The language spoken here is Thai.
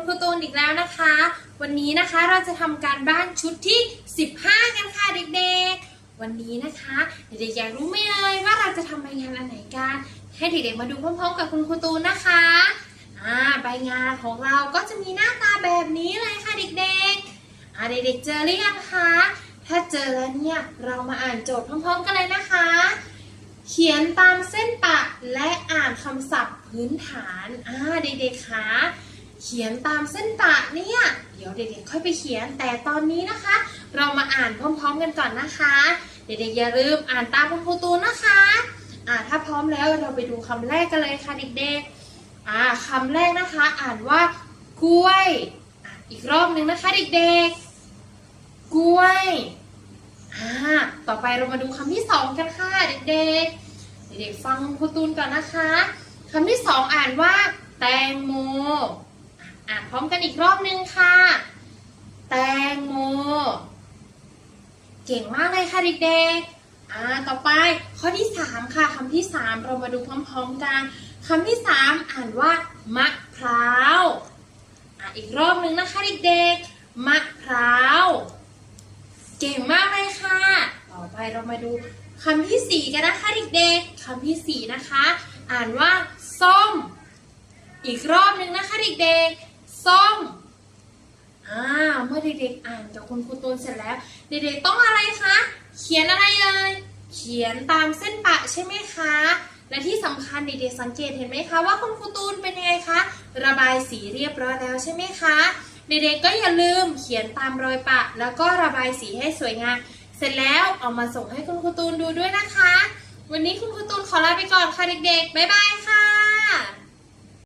คุณครูตูนอีกแล้วนะคะ วันนี้นะคะเราจะทำการบ้านชุดที่ 15 กันค่ะเด็กๆ วันนี้นะคะเด็กๆอยากรู้ไหมเอ่ยว่าเราจะทำใบงานอันไหนกันให้เด็กๆมาดูพร้อมๆ กับคุณครูตูนนะคะอ่าใบงานของเราก็จะมีหน้าตาแบบนี้เลยค่ะเด็กๆอ่าเด็กๆเจอหรือยังคะถ้าเจอแล้วเนี่ยเรามาอ่านโจทย์พร้อมๆ กันเลยนะคะ เขียนตามเส้นปะและอ่านคำศัพท์พื้นฐานอ่าเด็กๆคะ เขียนตามเส้นปะเนี่ย เดี๋ยวเด็กๆค่อยไปเขียน แต่ตอนนี้นะคะ เรามาอ่านพร้อมๆกันก่อนนะคะ เด็กๆอย่าลืมอ่านตามคุณครูตูนนะคะ อ่าถ้าพร้อมแล้วเราไปดูคำแรกกันเลยค่ะเด็กๆ อ่าคำแรกนะคะ อ่านว่ากล้วยอีกรอบหนึ่งนะคะเด็กๆ กล้วยอ่าต่อไปเรามาดูคำที่สองกันค่ะเด็กๆ เด็กๆฟังครูตูนก่อนนะคะคำที่สองอ่านว่า แตงโม อ่านพร้อมกันอีกรอบนึงค่ะ แตงโม เก่งมากเลยค่ะเด็กๆ อ่า ต่อไปข้อที่สามค่ะคำที่สามเรามาดูพร้อมๆกันคำที่สามอ่านว่ามะพร้าวอะอีกรอบนึงนะคะเด็กๆ มะพร้าว เก่งมากเลยค่ะ ต่อไปเรามาดูคำที่สี่กันนะคะเด็กๆคำที่สี่นะคะ อ่านว่าส้ม อีกรอบหนึ่งนะคะเด็กๆ ส้มอ่าเมื่อเด็กๆอ่านกับคุณครูตูนเสร็จแล้ว เด็กๆต้องอะไรคะ เขียนอะไรเอ่ยเขียนตามเส้นปะใช่ไหมคะ และที่สำคัญเด็กๆสังเกตเห็นไหมคะว่าคุณครูตูนเป็นยังไงคะ ระบายสีเรียบร้อยแล้วใช่ไหมคะ เด็กๆก็อย่าลืมเขียนตามรอยปะ แล้วก็ระบายสีให้สวยงามเสร็จแล้วเอามาส่งให้คุณครูตูนดูด้วยนะคะ วันนี้คุณครูตูนขอลาไปก่อนค่ะเด็กๆบ๊ายบายค่ะ